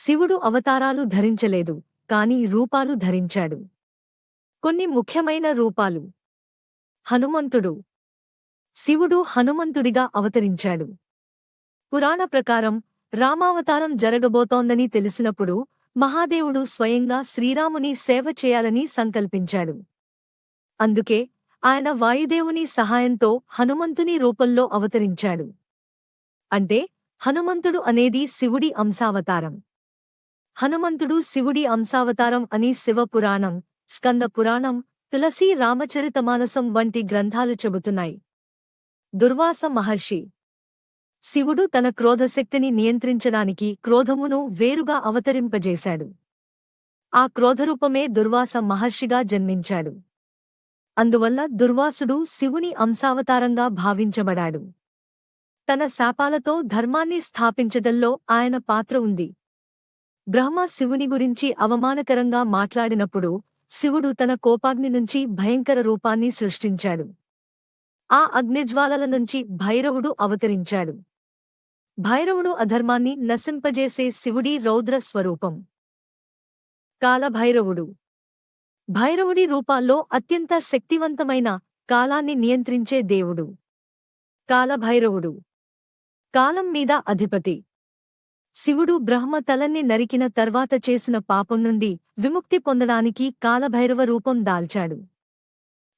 శివుడు అవతారాలు ధరించలేదు కాని రూపాలు ధరించాడు. కొన్ని ముఖ్యమైన రూపాలు. హనుమంతుడు. శివుడు హనుమంతుడిగా అవతరించాడు. పురాణ ప్రకారం రామావతారం జరగబోతోందని తెలిసినప్పుడు మహాదేవుడు స్వయంగా శ్రీరాముని సేవ చేయాలని సంకల్పించాడు. అందుకే ఆయన వాయుదేవుని సహాయంతో హనుమంతుని రూపంలో అవతరించాడు. అంటే హనుమంతుడు అనేది శివుడి అంశావతారం. హనుమంతుడు శివుడి అంశావతారం అని శివపురాణం స్కంద పురాణం తులసీ రామచరితమానసం వంటి గ్రంథాలు చెబుతున్నాయి. దుర్వాస మహర్షి. శివుడు తన క్రోధశక్తిని నియంత్రించడానికి క్రోధమును వేరుగా అవతరింపజేశాడు. ఆ క్రోధరూపమే దుర్వాస మహర్షిగా జన్మించాడు. అందువల్ల దుర్వాసుడు శివుని అంశావతారంగా భావించబడాడు. తన శాపాలతో ధర్మాన్ని స్థాపించడంలో ఆయన పాత్ర ఉంది. బ్రహ్మ శివుని గురించి అవమానకరంగా మాట్లాడినప్పుడు శివుడు తన కోపాగ్ని నుంచి భయంకర రూపాన్ని సృష్టించాడు. ఆ అగ్నిజ్వాలల నుంచి భైరవుడు అవతరించాడు. భైరవుడు అధర్మాన్ని నశింపజేసే శివుడి రౌద్ర స్వరూపం. కాలభైరవుడు. భైరవుడి రూపాల్లో అత్యంత శక్తివంతమైన కాలాన్ని నియంత్రించే దేవుడు. కాలభైరవుడు. కాలం మీద అధిపతి. శివుడు బ్రహ్మ తలన్ని నరికిన తర్వాత చేసిన పాపం నుండి విముక్తి పొందడానికి కాలభైరవ రూపం దాల్చాడు.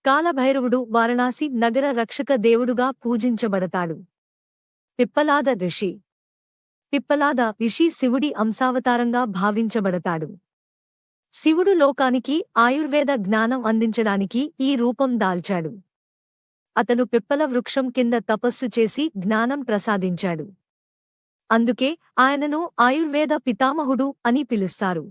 కాలభైరవుడు వారణాసి నగర రక్షక దేవుడుగా పూజించబడతాడు. పిప్పలాద ఋషి. పిప్పలాద ఋషి శివుడి అంశావతారంగా భావించబడతాడు. శివుడు లోకానికి ఆయుర్వేద జ్ఞానం అందించడానికి ఈ రూపం దాల్చాడు. అతను పిప్పల వృక్షం కింద తపస్సు చేసి జ్ఞానం ప్రసాదించాడు. అందుకే ఆయనను ఆయుర్వేద పితామహుడు అని పిలుస్తారు.